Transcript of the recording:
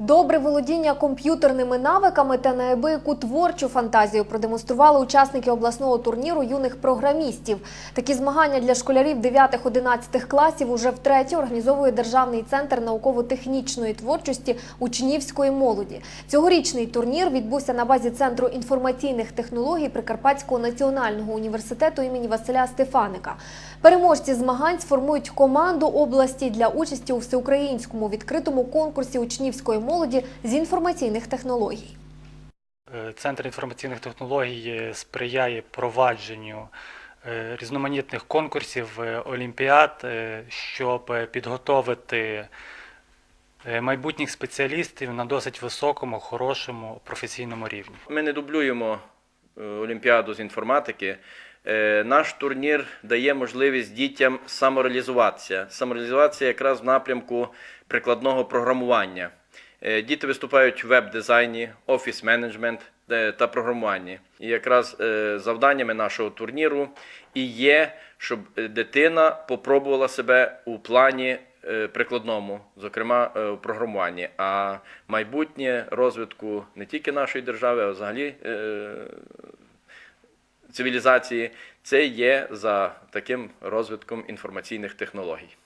Добре володіння комп'ютерними навиками та неабияку творчу фантазію продемонстрували учасники обласного турніру юних програмістів. Такі змагання для школярів 9-11 класів уже втретє організовує Державний центр науково-технічної творчості учнівської молоді. Цьогорічний турнір відбувся на базі Центру інформаційних технологій Прикарпатського національного університету імені Василя Стефаника. Переможці змагань сформують команду області для участі у всеукраїнському відкритому конкурсі учнівської молоді з інформаційних технологій. Е, Центр інформаційних технологій е, сприяє провадженню е, різноманітних конкурсів, олімпіад, щоб підготовити майбутніх спеціалістів на досить високому, хорошому професійному рівні. Ми не дублюємо Олімпіаду з інформатики. Наш турнір дає можливість дітям самореалізуватися. Самореалізуватися якраз в напрямку прикладного програмування. Е, Діти виступають в веб-дизайні, офіс-менеджмент та програмуванні. І якраз е, завданнями нашого турніру і є, щоб е, дитина попробувала себе у плані прикладному, зокрема в програмуванні. А майбутнє розвитку не тільки нашої держави, а взагалі цивілізації, це є за таким розвитком інформаційних технологій.